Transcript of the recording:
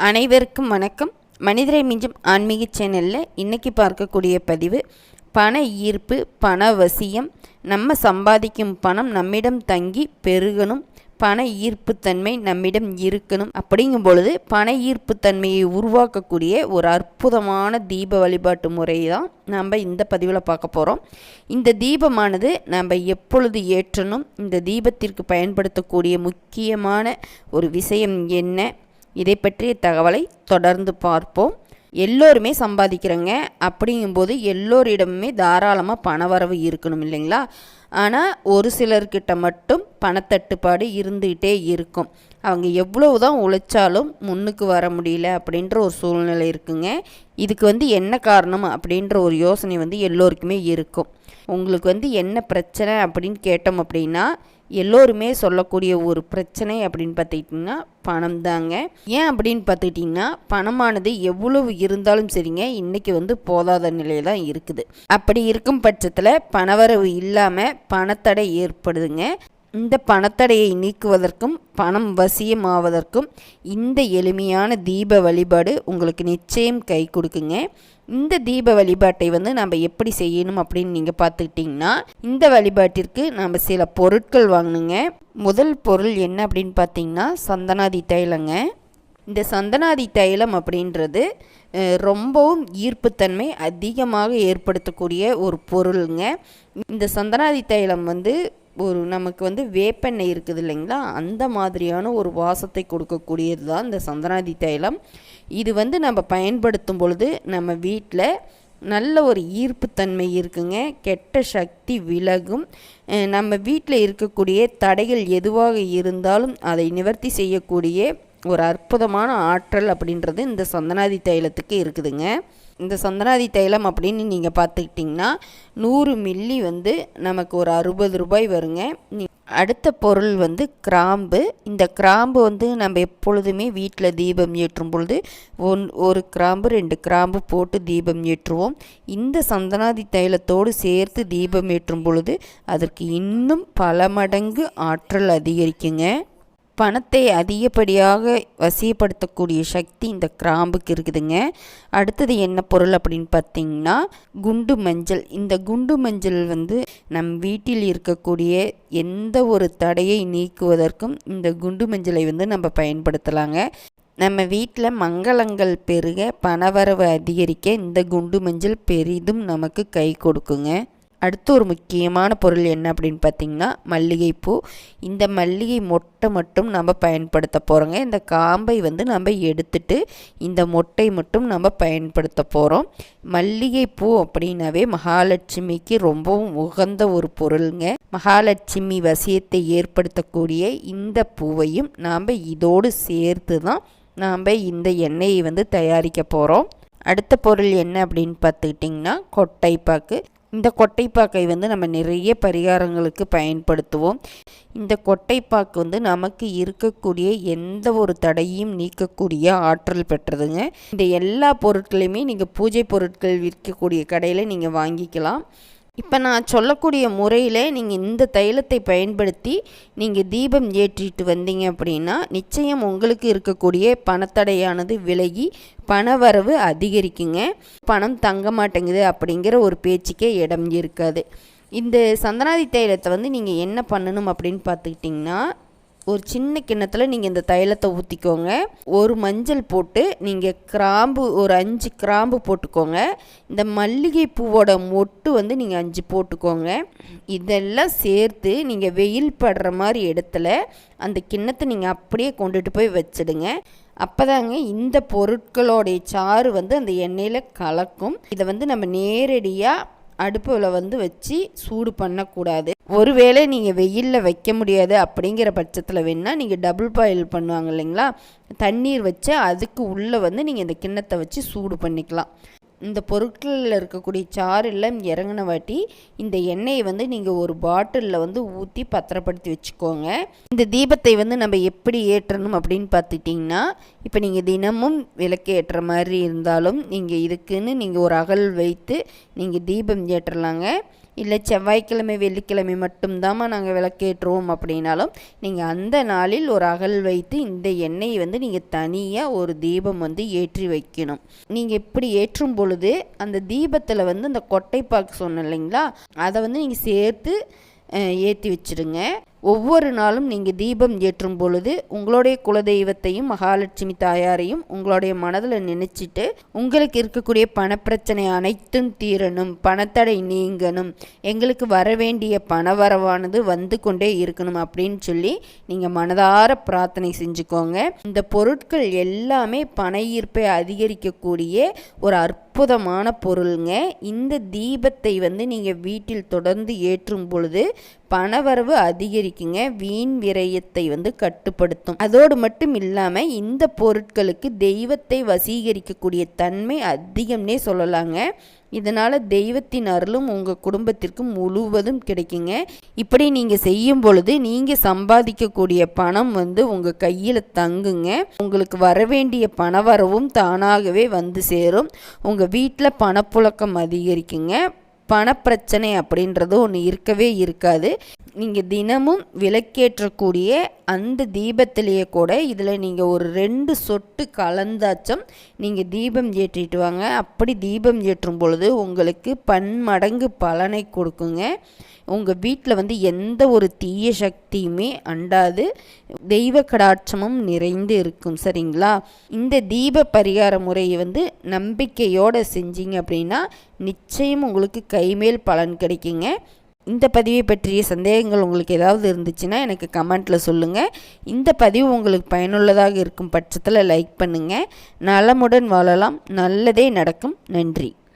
அனைவருக்கும் வணக்கம். மனிதரை மிஞ்சும் ஆன்மீக சேனலில் இன்றைக்கி பார்க்கக்கூடிய பதிவு பண ஈர்ப்பு பண வசியம் நம்ம சம்பாதிக்கும் பணம் நம்மிடம் தங்கி பெருகணும் பண ஈர்ப்புத்தன்மை நம்மிடம் இருக்கணும் அப்படிங்கும் பொழுது பண ஈர்ப்புத்தன்மையை உருவாக்கக்கூடிய ஒரு அற்புதமான தீப வழிபாட்டு முறை தான் நம்ம இந்த பதிவில் பார்க்க போகிறோம் இந்த தீபமானது நம்ம எப்பொழுது ஏற்றணும்? இந்த தீபத்திற்கு பயன்படுத்தக்கூடிய முக்கியமான ஒரு விஷயம் என்ன? இதை பற்றிய தகவலை தொடர்ந்து பார்ப்போம். எல்லோருமே சம்பாதிக்கிறோங்க. அப்படிங்கும்போது எல்லோரிடமுமே தாராளமாக பண வரவு இருக்கணும் இல்லைங்களா? ஆனால் ஒரு சிலர்கிட்ட மட்டும் பணத்தட்டுப்பாடு இருந்துக்கிட்டே இருக்கும். அவங்க எவ்வளவு தான் உழைச்சாலும் முன்னுக்கு வர முடியல அப்படின்ற ஒரு சூழ்நிலை இருக்குங்க. இதுக்கு வந்து என்ன காரணம் அப்படின்ற ஒரு யோசனை வந்து எல்லோருக்குமே இருக்கும். உங்களுக்கு வந்து என்ன பிரச்சனை அப்படின்னு கேட்டோம் அப்படின்னா எல்லோருமே சொல்லக்கூடிய ஒரு பிரச்சனை அப்படின்னு பார்த்துக்கிட்டிங்கன்னா பணம் தாங்க. ஏன் அப்படின்னு பார்த்துக்கிட்டிங்கன்னா பணமானது எவ்வளவு இருந்தாலும் சரிங்க இன்றைக்கி வந்து போதாத நிலையில் தான் இருக்குது. அப்படி இருக்கும் பட்சத்தில் பணவரவு இல்லாமல் பணத்தடை ஏற்படுதுங்க. இந்த பணத்தடையை நீக்குவதற்கும் பணம் வசியமாவதற்கும் இந்த எளிமையான தீப வழிபாடு உங்களுக்கு நிச்சயம் கை கொடுக்குங்க. இந்த தீப வழிபாட்டை வந்து நம்ம எப்படி செய்யணும் அப்படின்னு நீங்கள் பார்த்துக்கிட்டிங்கன்னா இந்த வழிபாட்டிற்கு நம்ம சில பொருட்கள் வாங்கணுங்க. முதல் பொருள் என்ன அப்படின்னு பார்த்தீங்கன்னா சந்தனாதி தைலங்க. இந்த சந்தனாதி தைலம் அப்படின்றது ரொம்பவும் ஈர்ப்புத்தன்மை அதிகமாக ஏற்படுத்தக்கூடிய ஒரு பொருளுங்க. இந்த சந்தனாதி தைலம் வந்து ஒரு நமக்கு வந்து வேப்பெண்ணெய் இருக்குது இல்லைங்களா? அந்த மாதிரியான ஒரு வாசத்தை கொடுக்கக்கூடியது தான் இந்த சந்தனாதி தைலம். இது வந்து நம்ம பயன்படுத்தும் பொழுது நம்ம வீட்டில் நல்ல ஒரு ஈர்ப்புத்தன்மை இருக்குங்க. கெட்ட சக்தி விலகும். நம்ம வீட்டில் இருக்கக்கூடிய தடைகள் எதுவாக இருந்தாலும் அதை நிவர்த்தி செய்யக்கூடிய ஒரு அற்புதமான ஆற்றல் அப்படின்றது இந்த சந்தனாதி தைலத்துக்கு இருக்குதுங்க. இந்த சந்தனாதி தைலம் அப்படின்னு நீங்கள் பார்த்துக்கிட்டிங்கன்னா நூறு மில்லி வந்து நமக்கு ஒரு அறுபது ரூபாய் வருங்க. அடுத்த பொருள் வந்து கிராம்பு. இந்த கிராம்பு வந்து நம்ம எப்பொழுதுமே வீட்டில் தீபம் ஏற்றும் பொழுது ஒன் ஒரு கிராம்பு ரெண்டு கிராம்பு போட்டு தீபம் ஏற்றுவோம். இந்த சந்தனாதி தைலத்தோடு சேர்த்து தீபம் ஏற்றும் பொழுது அதற்கு இன்னும் பல மடங்கு ஆற்றல் அதிகரிக்குங்க. பணத்தை அதிகப்படியாக வசியப்படுத்தக்கூடிய சக்தி இந்த கிராம்புக்கு இருக்குதுங்க. அடுத்தது என்ன பொருள் அப்படின்னு பார்த்தீங்கன்னா குண்டு மஞ்சள். இந்த குண்டு மஞ்சள் வந்து நம் வீட்டில் இருக்கக்கூடிய எந்த ஒரு தடையை நீக்குவதற்கும் இந்த குண்டு மஞ்சளை வந்து நம்ம பயன்படுத்தலாங்க. நம்ம வீட்டில் மங்களங்கள் பெருக பணவரவு அதிகரிக்க இந்த குண்டு மஞ்சள் பெரிதும் நமக்கு கை கொடுக்குங்க. அடுத்து ஒரு முக்கியமான பொருள் என்ன அப்படின்னு பார்த்தீங்கன்னா மல்லிகைப்பூ. இந்த மல்லிகை மொட்டை மட்டும் நம்ம பயன்படுத்த போகிறோங்க இந்த காம்பை வந்து நம்ம எடுத்துட்டு இந்த மொட்டை மட்டும் நம்ம பயன்படுத்த போகிறோம் மல்லிகைப்பூ அப்படின்னாவே மகாலட்சுமிக்கு ரொம்பவும் உகந்த ஒரு பொருளுங்க. மகாலட்சுமி வசியத்தை ஏற்படுத்தக்கூடிய இந்த பூவையும் நாம் இதோடு சேர்த்து தான் நாம் இந்த எண்ணெயை வந்து தயாரிக்க போகிறோம் அடுத்த பொருள் என்ன அப்படின்னு பார்த்துக்கிட்டிங்கன்னா கொட்டைப்பாக்கு. இந்த கொட்டைப்பாக்கை வந்து நம்ம நிறைய பரிகாரங்களுக்கு பயன்படுத்துவோம். இந்த கொட்டைப்பாக்கு வந்து நமக்கு இருக்கக்கூடிய எந்த ஒரு தடையும் நீக்கக்கூடிய ஆற்றல் பெற்றதுங்க. இந்த எல்லா பொருட்களையுமே நீங்கள் பூஜை பொருட்கள் விற்கக்கூடிய கடையில் நீங்கள் வாங்கிக்கலாம். இப்போ நான் சொல்லக்கூடிய முறையில் நீங்கள் இந்த தைலத்தை பயன்படுத்தி நீங்கள் தீபம் ஏற்றிட்டு வந்தீங்க அப்படின்னா நிச்சயம் உங்களுக்கு இருக்கக்கூடிய பணத்தடையானது விலகி பணவரவு அதிகரிக்குங்க. பணம் தங்க மாட்டேங்குது அப்படிங்கிற ஒரு பேச்சுக்கே இடம் இருக்காது. இந்த சந்தனாதி தைலத்தை வந்து நீங்கள் என்ன பண்ணணும் அப்படின்னு பார்த்துக்கிட்டிங்கன்னா ஒரு சின்ன கிண்ணத்தில் நீங்கள் இந்த தைலத்தை ஊற்றிக்கோங்க ஒரு மஞ்சள் போட்டு நீங்கள் கிராம்பு ஒரு அஞ்சு கிராம்பு போட்டுக்கோங்க. இந்த மல்லிகை பூவோட மொட்டு வந்து நீங்கள் அஞ்சு போட்டுக்கோங்க. இதெல்லாம் சேர்த்து நீங்கள் வெயில் படுற மாதிரி இடத்துல அந்த கிண்ணத்தை நீங்கள் அப்படியே கொண்டுட்டு போய் வச்சிடுங்க. அப்போதாங்க இந்த பொருட்களோடைய சாறு வந்து அந்த எண்ணெயில் கலக்கும். இதை வந்து நம்ம நேரடியாக அடுப்பில் வந்து வச்சு சூடு பண்ணக்கூடாது. ஒருவேளை நீங்கள் வெயிலில் வைக்க முடியாது அப்படிங்கிற பட்சத்தில் வேணால் நீங்கள் டபுள் பாயில் பண்ணுவாங்க இல்லைங்களா? தண்ணீர் வச்சு அதுக்கு உள்ளே வந்து நீங்கள் இந்த கிண்ணத்தை வச்சு சூடு பண்ணிக்கலாம். இந்த பொருட்களில் இருக்கக்கூடிய சாறு எல்லாம் இறங்கின வாட்டி இந்த எண்ணெயை வந்து நீங்கள் ஒரு பாட்டிலில் வந்து ஊற்றி பத்திரப்படுத்தி வச்சுக்கோங்க. இந்த தீபத்தை வந்து நம்ம எப்படி ஏற்றணும் அப்படின்னு பார்த்துட்டிங்கன்னா இப்போ நீங்கள் தினமும் விளக்கு ஏற்றுற மாதிரி இருந்தாலும் நீங்கள் இதுக்குன்னு நீங்கள் ஒரு அகல் வைத்து நீங்கள் தீபம் ஏற்றலாங்க. இல்லை செவ்வாய்க்கிழமை வெள்ளிக்கிழமை மட்டும்தாம்மா நாங்கள் விளக்கேற்றுவோம் அப்படின்னாலும் நீங்கள் அந்த நாளில் ஒரு அகல் வைத்து இந்த எண்ணெயை வந்து நீங்கள் தனியாக ஒரு தீபம் வந்து ஏற்றி வைக்கணும். நீங்கள் இப்படி ஏற்றும் பொழுது அந்த தீபத்தில் வந்து அந்த கொட்டைப்பாக்கு சொன்னோம் இல்லைங்களா? அதை வந்து நீங்கள் சேர்த்து ஏற்றி வச்சுடுங்க ஒவ்வொரு நாளும் நீங்கள் தீபம் ஏற்றும் பொழுது உங்களுடைய குலதெய்வத்தையும் மகாலட்சுமி தாயாரையும் உங்களுடைய மனதில் நினச்சிட்டு உங்களுக்கு இருக்கக்கூடிய பணப்பிரச்சனை அனைத்தும் தீரணும். பணத்தடை நீங்கணும். எங்களுக்கு வர வேண்டிய பணவரவானது வந்து கொண்டே இருக்கணும் அப்படின்னு சொல்லி நீங்கள் மனதார பிரார்த்தனை செஞ்சுக்கோங்க. இந்த பொருட்கள் எல்லாமே பண ஈர்ப்பை அதிகரிக்கக்கூடிய ஒரு அற்புதமான பொருளுங்க. இந்த தீபத்தை வந்து நீங்கள் வீட்டில் தொடர்ந்து ஏற்றும் பொழுது பணவரவு அதிகரி அதிகரிக்குங்க வீண் விரயத்தை வந்து கட்டுப்படுத்தும். அதோடு மட்டும் இல்லாமல் இந்த பொருட்களுக்கு தெய்வத்தை வசீகரிக்கக்கூடிய தன்மை அதிகம்னே சொல்லலாங்க. இதனால் தெய்வத்தின் அருளும் உங்கள் குடும்பத்திற்கு முழுவதும் கிடைக்குங்க. இப்படி நீங்கள் செய்யும் பொழுது நீங்கள் சம்பாதிக்கக்கூடிய பணம் வந்து உங்கள் கையில் தங்குங்க. உங்களுக்கு வர வேண்டிய பணவரவும் தானாகவே வந்து சேரும். உங்கள் வீட்டில் பணப்புழக்கம் அதிகரிக்குங்க. பணப்பிரச்சனை அப்படின்றது ஒன்று இருக்கவே இருக்காது. நீங்கள் தினமும் விளக்கேற்றக்கூடிய அந்த தீபத்திலேயே கூட இதில் நீங்கள் ஒரு ரெண்டு சொட்டு கலந்தாச்சம் நீங்கள் தீபம் ஏற்றிட்டு வாங்க. அப்படி தீபம் ஏற்றும் பொழுது உங்களுக்கு பன்மடங்கு பலனை கொடுக்குங்க. உங்கள் வீட்டில் வந்து எந்த ஒரு தீய சக்தியுமே அண்டாது. தெய்வ கடாட்சமும் நிறைந்து இருக்கும் சரிங்களா? இந்த தீப பரிகார முறையை வந்து நம்பிக்கையோடு செஞ்சீங்க அப்படின்னா நிச்சயம் உங்களுக்கு கைமேல் பலன் கிடைக்குங்க. இந்த பதிவை பற்றிய சந்தேகங்கள் உங்களுக்கு ஏதாவது இருந்துச்சுன்னா எனக்கு கமெண்ட்டில் சொல்லுங்கள் இந்த பதிவு உங்களுக்கு பயனுள்ளதாக இருக்கும் பட்சத்தில் லைக் பண்ணுங்கள் நலமுடன் வாழலாம். நல்லதே நடக்கும். நன்றி.